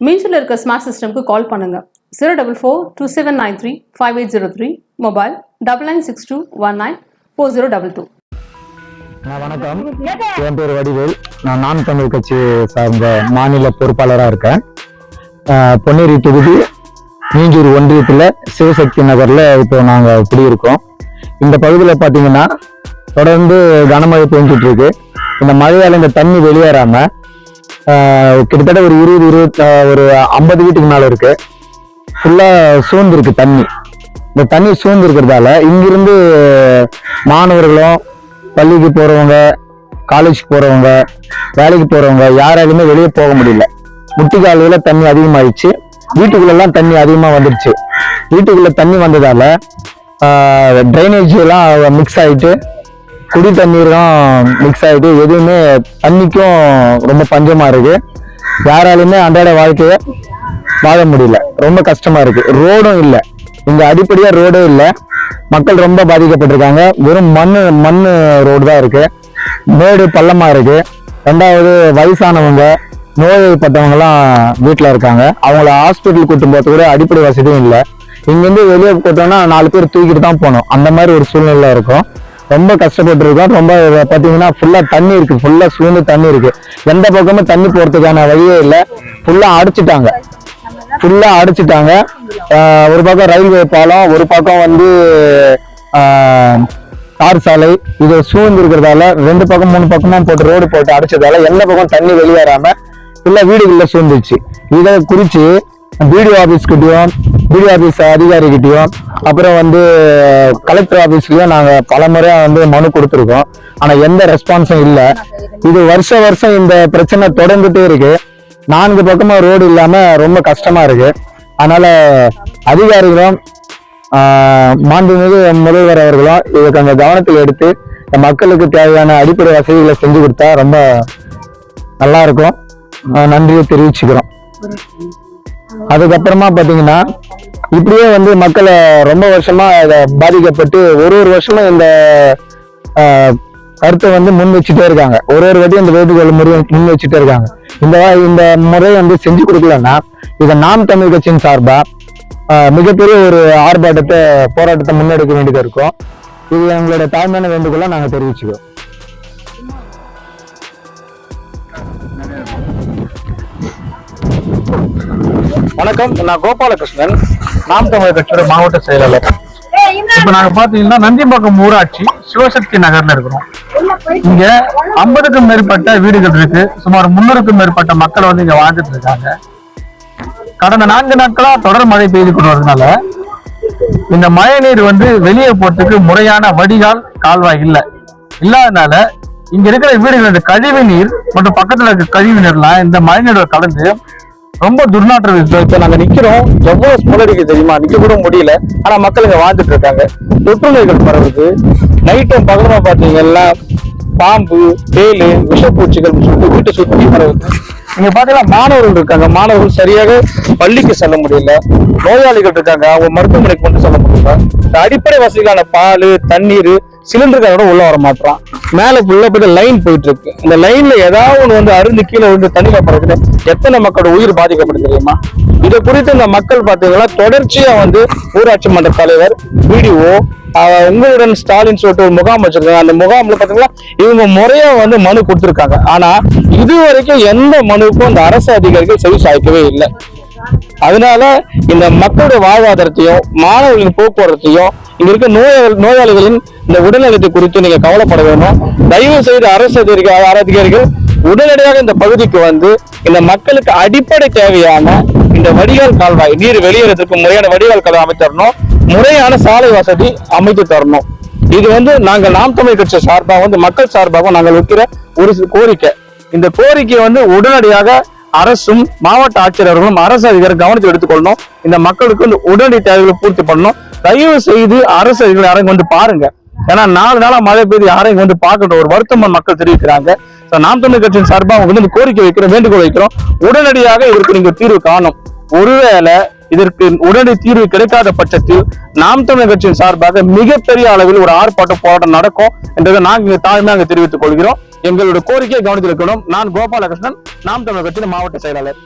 மீன்ஸில் இருக்க ஸ்மார்ட் சிஸ்டம்க்கு கால் பண்ணுங்க. Zero double four two seven nine three five eight zero three mobile double nine six two one nine four zero double two நான் வணக்கம். என் பேர் வடிவேல். நான் நான் தமிழ் கட்சி சார்ந்த மாநில பொறுப்பாளராக இருக்கேன். பொன்னேரி தொகுதி மீஞ்சூர் ஒன்றியத்தில் சிவசக்தி நகரில் இப்போ நாங்கள் குடியிருக்கோம் இந்த பகுதியில் பார்த்தீங்கன்னா தொடர்ந்து கனமழை பெஞ்சிட்டு இருக்கு. இந்த மழையால் இந்த தண்ணி வெளியேறாம ஆஹ் கிட்டத்தட்ட ஒரு இருபது இருபத்தி ஒரு ஐம்பது வீட்டுக்கு மேலே இருக்கு. ஃபுல்லாக சூழ்ந்துருக்கு தண்ணி. இந்த தண்ணி சூழ்ந்து இருக்கிறதால இங்கிருந்து மாணவர்களும் பள்ளிக்கு போகிறவங்க காலேஜுக்கு போகிறவங்க வேலைக்கு போகிறவங்க யாராலுமே வெளியே போக முடியல. முட்டிக்காலையில் தண்ணி அதிகமாகிடுச்சு வீட்டுக்குள்ளெல்லாம் தண்ணி அதிகமாக வந்துடுச்சு. வீட்டுக்குள்ளே தண்ணி வந்ததால் ட்ரைனேஜ் எல்லாம் மிக்ஸ் ஆகிட்டு குடி தண்ணீரும் மிக்ஸ் ஆகிட்டு எதுவுமே தண்ணிக்கும் ரொம்ப பஞ்சமாக இருக்குது யாராலுமே அன்றாட வாழ்க்கையை வாழ முடியல. ரொம்ப கஷ்டமாக இருக்குது ரோடும் இல்லை. இங்கே அடிப்படையாக ரோடே இல்லை. மக்கள் ரொம்ப பாதிக்கப்பட்டிருக்காங்க. வெறும் மண் மண் ரோடு தான் இருக்குது மேடு பள்ளமாக இருக்குது ரெண்டாவது வயசானவங்க நோய்பட்டவங்கலாம் வீட்டில் இருக்காங்க. அவங்கள ஹாஸ்பிட்டல் கூட்டும் போகிறது கூட அடிப்படை வசதியும் இல்லை. இங்கேருந்து வெளியே கூட்டோம்னா நாலு பேர் தூக்கிட்டு தான் போகணும். அந்த மாதிரி ஒரு சூழ்நிலை இருக்கும். ரொம்ப கஷ்டப்பட்டு இருக்கோம் ரொம்ப பார்த்தீங்கன்னா ஃபுல்லாக தண்ணி இருக்கு. ஃபுல்லாக சூழ்ந்து தண்ணி இருக்கு. எந்த பக்கமும் தண்ணி போகிறதுக்கான வழியே இல்லை. ஃபுல்லாக அடைச்சிட்டாங்க. ஃபுல்லாக அடைச்சிட்டாங்க. ஒரு பக்கம் ரயில்வே பாலம் ஒரு பக்கம் வந்து கார் தார் சாலை. இது சூழ்ந்து இருக்கிறதால ரெண்டு பக்கம் மூணு பக்கமும் போட்டு ரோடு போட்டு அடிச்சதால எந்த பக்கம் தண்ணி வெளியேறாம ஃபுல்லாக வீடுகளில் சூழ்ந்துச்சு இதை குறித்து பிடிஓ ஆஃபீஸ்கிட்டையும் பிடிஓ ஆஃபீஸ் அதிகாரிகிட்டையும் அப்புறம் வந்து கலெக்டர் ஆஃபீஸ்லேயும் நாங்கள் பல முறை வந்து மனு கொடுத்துருக்கோம். ஆனால் எந்த ரெஸ்பான்ஸும் இல்லை. இது வருஷ வருஷம் இந்த பிரச்சனை தொடர்ந்துட்டே இருக்கு. நான்கு பக்கமாக ரோடு இல்லாமல் ரொம்ப கஷ்டமாக இருக்கு. அதனால அதிகாரிகளும் மாண்புமிகு முதல்வர் அவர்களும் இதை கொஞ்சம் கவனத்தில் எடுத்து மக்களுக்கு தேவையான அடிப்படை வசதிகளை செஞ்சு கொடுத்தா ரொம்ப நல்லா இருக்கும். நன்றியை தெரிவிச்சுக்கிறோம். அதுக்கப்புறமா பார்த்தீங்கன்னா இப்படியே வந்து மக்களை ரொம்ப வருஷமா அதை பாதிக்கப்பட்டு ஒரு ஒரு வருஷமும் இந்த கருத்தை வந்து முன் வச்சுட்டே இருக்காங்க. ஒரு ஒரு வாட்டியும் இந்த வேண்டுகோள் முறை முன் வச்சுட்டே இருக்காங்க. இந்த இந்த முறை வந்து செஞ்சு கொடுக்கலன்னா இதை நாம் தமிழ் கட்சியின் சார்பாக மிகப்பெரிய ஒரு ஆர்ப்பாட்டத்தை போராட்டத்தை முன்னெடுக்க வேண்டியது இருக்கும். இது எங்களோட தாழ்மையான வேண்டுகோளை நாங்கள் தெரிவிச்சுக்கிறோம். வணக்கம். நான் கோபாலகிருஷ்ணன். நாம் தமிழர் கட்சியோட மாவட்ட செயலாளர். இப்ப நாங்க பாத்தீங்கன்னா நந்திம்பாக்கம் ஊராட்சி சிவசக்தி நகர்ல இருக்கிறோம். இங்க ஐம்பதுக்கும் மேற்பட்ட வீடுகள் இருக்கு. சுமார் முன்னூறுக்கும் மேற்பட்ட மக்கள் வந்து இங்க வாழ்ந்துட்டு இருக்காங்க. கடந்த நான்கு நாட்களா தொடர் மழை பெய்து கொண்டு வரதுனால இந்த மழை நீர் வந்து வெளியே போறதுக்கு முறையான வடிகால் கால்வாய் இல்லை. இல்லாதனால இங்க இருக்கிற வீடுகளோட கழிவு நீர் மற்றும் பக்கத்துல இருக்க கழிவு நீர்லாம் இந்த மழை நீரோட கலந்து ரொம்ப துர்நாற்றம் இப்ப நாங்க நிக்கிறோம். எவ்வளவு ஸ்மெல் தெரியுமா? நிக்க கூட முடியல. ஆனா மக்கள் இங்க வாழ்ந்துட்டு இருக்காங்க. தொற்று நோய்கள் பரவுது நைட்டும் பகலமா பாத்தீங்கன்னா பாம்பு வேலு விஷப்பூச்சிகள் சொல்லிட்டு வீட்டை சுத்தி பரவுது. இங்க பாத்தீங்கன்னா மாணவர்கள் இருக்காங்க. மாணவர்கள் சரியாக பள்ளிக்கு செல்ல முடியல. நோயாளிகள் இருக்காங்க. அவங்க மருத்துவமனைக்கு கொண்டு செல்ல இந்த அடிப்படை வசதிகளான பால் தண்ணீர் சிலிண்டருக்காக உள்ள வர மாட்டான் மேலே ஃபுல்லா போயிட்டு லைன் போயிட்டு இருக்கு இந்த லைன்ல ஏதாவது ஒன்று வந்து அருந்து கீழே வந்து தண்ணியில் படுறது எத்தனை மக்களோட உயிர் பாதிக்கப்படுது தெரியுமா? இதை குறித்து இந்த மக்கள் பார்த்தீங்கன்னா தொடர்ச்சியா வந்து ஊராட்சி மன்ற தலைவர் பிடிஓ உங்களுடன் ஸ்டாலின் சொல்லிட்டு ஒரு முகாம் வச்சிருக்காங்க. அந்த முகாம்ல பாத்தீங்கன்னா இவங்க முறையா வந்து மனு கொடுத்துருக்காங்க. ஆனா இது வரைக்கும் எந்த மனுவுக்கும் அந்த அரசு அதிகாரிகள் செவி சாய்க்கவே இல்லை. அதனால இந்த மக்களுடைய வாழ்வாதாரத்தையும் மாணவர்களின் போக்குவரத்தையும் இங்க இருக்க நோயாளி நோயாளிகளின் இந்த உடல்நலத்தை குறித்து நீங்க கவலைப்பட வேணும். தயவு செய்து அரசு அதிகாரிகள் உடனடியாக இந்த பகுதிக்கு வந்து இந்த மக்களுக்கு அடிப்படை தேவையான இந்த வடிகால் கால்வாய் நீர் வெளியேறதுக்கு முறையான வடிகால் கால்வாய் அமைத்து தரணும். முறையான சாலை வசதி அமைத்து தரணும். இது வந்து நாங்கள் நாம் தமிழ் கட்சி சார்பாக வந்து மக்கள் சார்பாகவும் நாங்கள் வைக்கிற ஒரு கோரிக்கை. இந்த கோரிக்கையை வந்து உடனடியாக அரசும் மாவட்ட ஆட்சியர்களும் அரசு அதிகாரம் கவனத்தில் எடுத்துக்கொள்ளணும். இந்த மக்களுக்கு இந்த உடனடி தேவைகளை பூர்த்தி பண்ணணும். தயவு செய்து அரசு அதிகாரி யாரையும் வந்து பாருங்க. ஏன்னா நாலு நாளா மழை பெய்து யாரையும் வந்து பார்க்கணும் ஒரு வருத்தம் மக்கள் தெரிவிக்கிறாங்க. நாம் தமிழ் கட்சியின் சார்பாக அவங்க வந்து கோரிக்கை வைக்கிறோம் வேண்டுகோள் வைக்கிறோம். உடனடியாக இதற்கு நீங்க தீர்வு காணும். ஒருவேளை இதற்கு உடனடி தீர்வு கிடைக்காத பட்சத்தில் நாம் தமிழர் கட்சியின் சார்பாக மிகப்பெரிய அளவில் ஒரு ஆர்ப்பாட்டம் போராட்டம் நடக்கும் என்றதை நாங்கள் தாழ்மையாக தெரிவித்துக் கொள்கிறோம். எங்களுடைய கோரிக்கையை கவனத்தில் இருக்கணும் நான் கோபாலகிருஷ்ணன் நாம் தமிழர் கட்சியின் மாவட்ட செயலாளர்.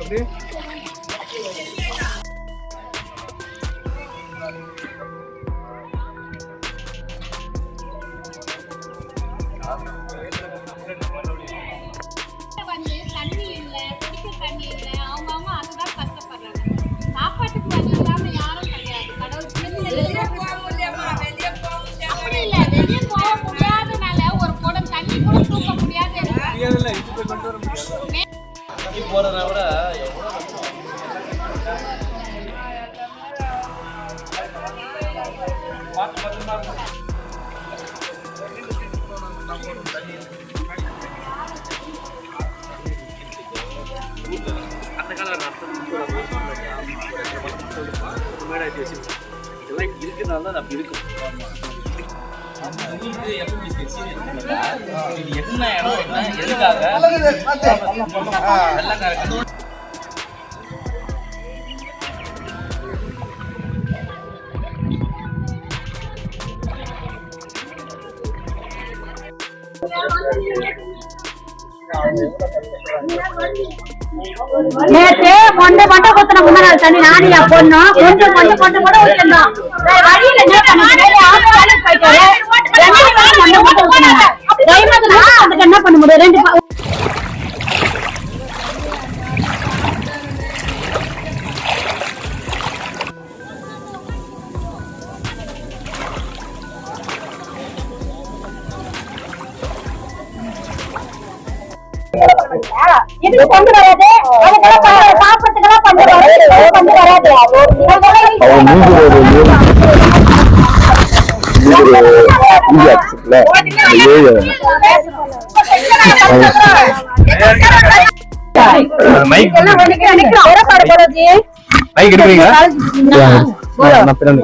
வந்து இதெல்லாம் இருக்கிறனால தான் நம்ம இருக்கும் இது எப்படி இது என்ன இடம் என்ன எதுக்காக எல்லாம் correct. மொண்டை கொத்தின முந்தின நாள் தண்ணி நானியா பொண்ணும் கொஞ்சம் கொஞ்சம் கொஞ்சம் கூட ஊத்திருந்தோம் வழியில என்ன பண்ண முடியும் ரெண்டு இது கொண்டு வராது? அதுக்கெல்லாம் சாப்பிடறதுக்கெல்லாம் கொண்டு வராது. கொண்டு வராது. ஏழு மைக் மைக்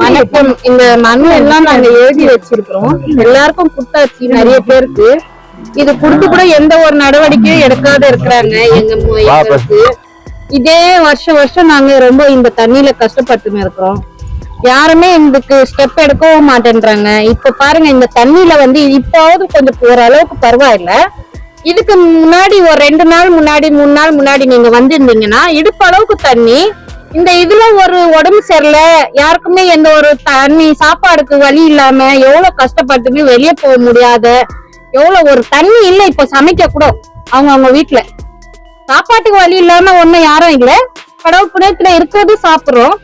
வணக்கம் இந்த மனு எல்லாம் நாங்க எழுதி வச்சிருக்கிறோம் எல்லாருக்கும் கொடுத்தாச்சு நிறைய பேருக்கு இது கொடுத்து கூட எந்த ஒரு நடவடிக்கையும் எடுக்காத இருக்கிறாங்க எங்க இதே வருஷம் வருஷம் நாங்க ரொம்ப இந்த தண்ணியில கஷ்டப்பட்டு இருக்கிறோம் யாருமே இதுக்கு ஸ்டெப் எடுக்கவும் மாட்டேன்றாங்க. இப்ப பாருங்க இந்த தண்ணியில வந்து இப்போவது கொஞ்சம் ஓரளவுக்கு பரவாயில்ல. இதுக்கு முன்னாடி ஒரு ரெண்டு நாள் முன்னாடி மூணு நாள் முன்னாடி நீங்க வந்திருந்தீங்கன்னா இடுப்பு அளவுக்கு தண்ணி இந்த இதுல ஒரு உடம்பு சரியில்லை யாருக்குமே எந்த ஒரு தண்ணி சாப்பாடுக்கு வழி இல்லாம எவ்வளவு கஷ்டப்பட்டு வெளியே போக முடியாத எவ்வளவு ஒரு தண்ணி இல்ல இப்ப சமைக்க கூட அவங்க அவங்க வீட்டுல சாப்பாட்டுக்கு வழி இல்லாம ஒண்ணும் யாரும் இல்ல. கடவுள் புண்ணியத்துல இருக்கிறது சாப்பிடுறோம்.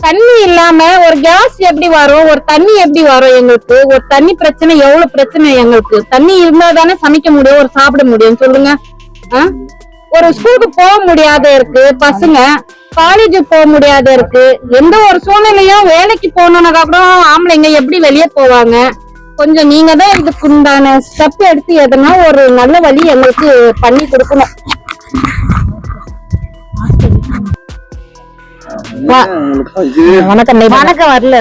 தண்ணி இல்லாம ஒரு கேஸ் எப்படி வரும்? ஒரு தண்ணி எப்படி வரும் எங்களுக்கு? ஒரு தண்ணி பிரச்சனை எவ்வளவு பிரச்சனை எங்களுக்கு? தண்ணி இருந்தா தானே சமைக்க முடியும் ஒரு சாப்பிட முடியும் சொல்லுங்க. ஆ? ஒரு ஸ்கூலுக்கு போக முடியாத இருக்கு பசங்க காலேஜுக்கு போக முடியாத இருக்கு. எந்த ஒரு சூழ்நிலையும் வேலைக்கு போனதுக்கு அப்புறம் ஆம்பளைங்க எப்படி வெளியே போவாங்க? கொஞ்சம் நீங்க தான் இதுக்கு உண்டான ஸ்டெப் எடுத்து எதனா ஒரு நல்ல வழி எங்களுக்கு பண்ணி கொடுக்கணும். வணக்கம் வணக்கம் வரல